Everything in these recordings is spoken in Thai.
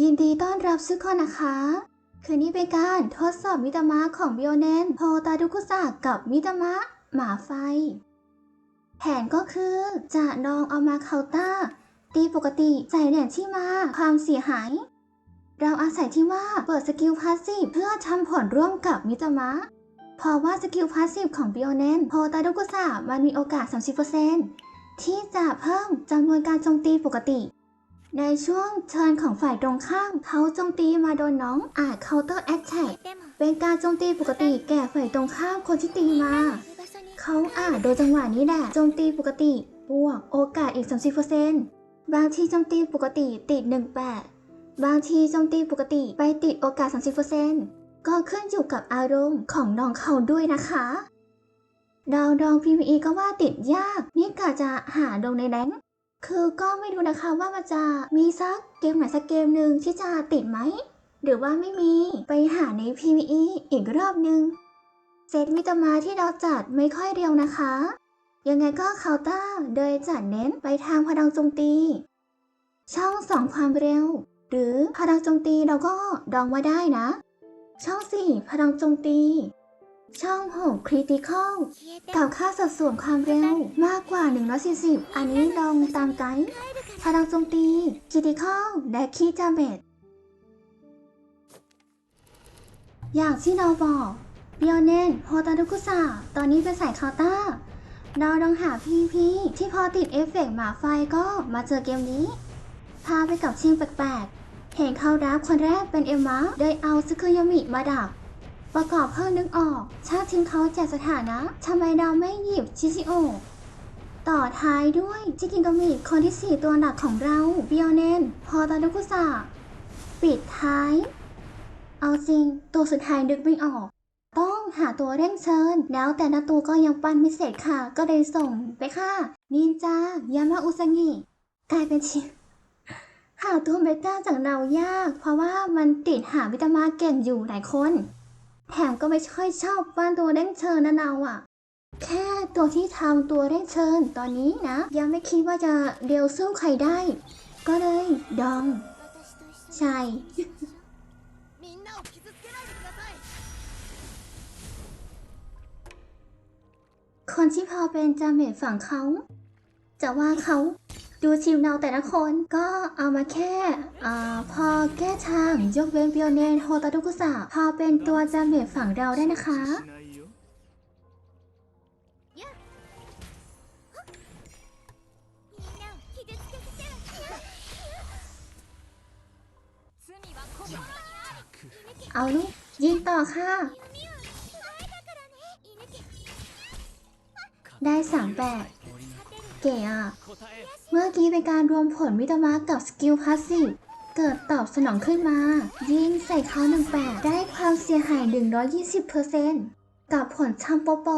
ยินดีต้อนรับทุกคนนะคะ คืนนี้เป็นการทดสอบมิตามะของเบิโอเนนโพตาดุกุสะกับมิตามะ หมาไฟ แผนก็คือจะลองเอามาเคาน์เตอร์ตีปกติใส่เหรียญที่มาความเสียหาย เราอาศัยที่ว่าเปิดสกิลพาสซีฟเพื่อทำผลร่วมกับมิตามะ เพราะว่าสกิลพาสซีฟของเบิโอเนนโพตาดุกุสะมันมีโอกาส 30%ที่จะเพิ่มจำนวนการโจมตีปกติ ในช่วงเทิร์นของฝ่ายตรงข้าม เขาโจมตีมาโดนน้องอาจ counter attack เป็นการโจมตีปกติแก่ฝ่ายตรงข้ามคนที่ตีมา เขาอาจโดยจังหวะนี้แหละโจมตีปกติบวกโอกาสอีก 30%บางทีโจมตีปกติติด 18 บางทีโจมตีปกติไปติดโอกาส 30%ก็ขึ้นอยู่กับอารมณ์ของน้องเขาด้วยนะคะดาวดอง PVE ก็ว่าติดยาก นี่กะจะหาดงในแรง คือก็ไม่รู้นะคะว่ามันจะมีสักเกมไหนสักเกมหนึ่งที่จะติดไหม หรือว่าไม่มีไปหาใน PVE อีกรอบหนึ่งเซตมิตมาที่เราจัดไม่ค่อยเร็วนะคะ ยังไงก็เคาน์เตอร์โดยจัดเน้นไปทางพลังโจมตี ช่องสองความเร็ว หรือพลังโจมตีเราก็ดองไว้ได้นะ ช่องสี่พลังโจมตี ช่องหกคริติคอลกับค่าสัดส่วนความเร็วมากกว่า 140 อันนี้ลองตามไกด์พลังโจมตีคริติคอลและคีจาเมตอย่างที่เราบอกเบียเนนโฮตาดุกุสะตอนนี้เป็นสายเคาน์เตอร์เราลองหาพีพีที่พอติดเอฟเฟกต์หมาไฟก็มาเจอเกมนี้ พาไปกับชิงแปลกๆ เห็นเขารับคนแรกเป็นเอมมะโดยเอาซึคุยามิมาดัก ประกอบเพิ่มนึกออก ชาติทิ้งเขาแจกสถานะทำไมเราไม่หยิบชิซิโอ ต่อท้ายด้วยจิกิโกมิคนที่ 4 ตัวหลักของเราเบิโอเนน พอตาดุกุสะปิดท้าย เอาจริง ตัวสุดท้ายนึกไม่ออก ต้องหาตัวเร่งเชิญ แล้วแต่ละตัวก็ยังปั้นไม่เสร็จค่ะ ก็เลยส่งไปค่ะ นินจายามาอุซางิกลายเป็นชิหาตัวเบต้าจากเรายาก เพราะว่ามันติดหาวิตามาเก่งอยู่หลายคน แถมก็ไม่ค่อยชอบฟันตัวเร่งเชิญนะเราอะแค่ตัวที่ทำตัวเร่งเชิญตอนนี้นะ ยังไม่คิดว่าจะเดียวสู้ใครได้ ก็เลยดอง ใช่คนที่พอเป็นจามเมดฝั่งเขา จะว่าเขา ดูชิวเนาแต่ละคน ก็เอามาแค่อพอแก้ทางยกเว้นเบียวเนนโฮตาดุกุสะพอเป็นตัวจามเมจฝั่งเราได้นะคะเอาลูกยิงต่อค่ะ ได้สามแปด เก๋อะเมื่อกี้เป็นการรวมผลมิตรมากับสกิลพาสซีฟเกิดตอบสนองขึ้นมา ยิงใส่เขาหนึ่งแปดได้ความเสียหาย 120%กับผลชัมโปโป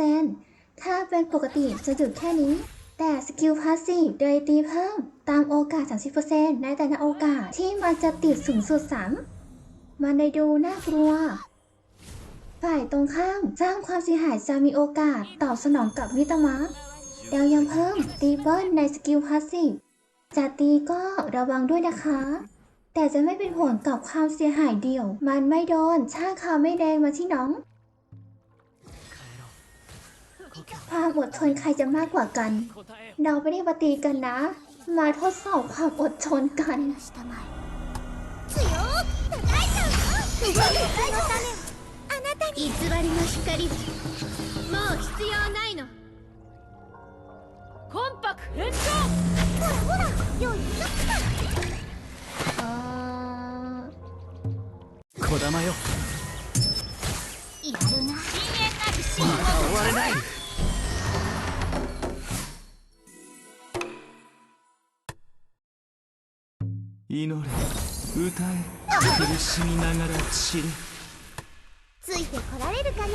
200%ถ้าเป็นปกติจะหยุดแค่นี้ แต่สกิลพาสซีฟโดยตีเพิ่มตามโอกาส 30%ในแต่ละโอกาสที่มันจะติดสูงสุด3มันได้ดูน่ากลัวฝ่ายตรงข้ามสร้างความเสียหายจะมีโอกาสตอบสนองกับมิตรมะ แล้วยังเพิ่มตีเบิลในสกิลพาสซีฟจะตีก็ระวังด้วยนะคะ แต่จะไม่เป็นผลกับความเสียหายเดียว มันไม่โดนช่างคาไม่แดงมาที่น้อง ความอดทนใครจะมากกว่ากัน เราไม่ได้มาตีกันนะ มาทดสอบความอดทนกัน 強く叩いちゃうよ動きのためあなたに偽りの光もう必要ないの ほらほらよいっあこだまよ。るない。祈れ。歌え。苦しみながら散れついてこられるかな？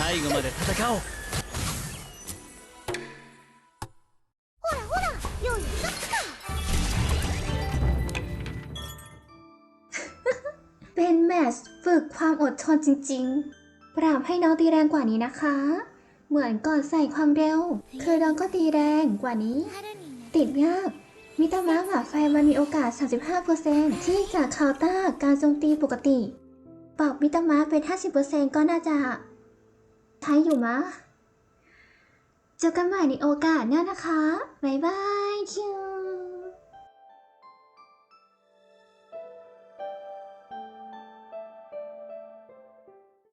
最後まで戦おうほらほら良い一つか เป็นแมตช์ฝึกความอดทนจริงๆ ปราบให้น้องตีแรงกว่านี้นะคะ เหมือนก่อนใส่ความเร็ว คือน้องก็ตีแรงกว่านี้ 春にな ติดยาก มิตามะหมาไฟมันมีโอกาส 35%ที่จะคาวต้าการโจมตีปกติ ปรับมิตามะเป็น 50%ก็น่าจะ ใช้อยู่มะ เจอกันใหม่ในโอกาสหน้านะคะ บ๊ายบายคิว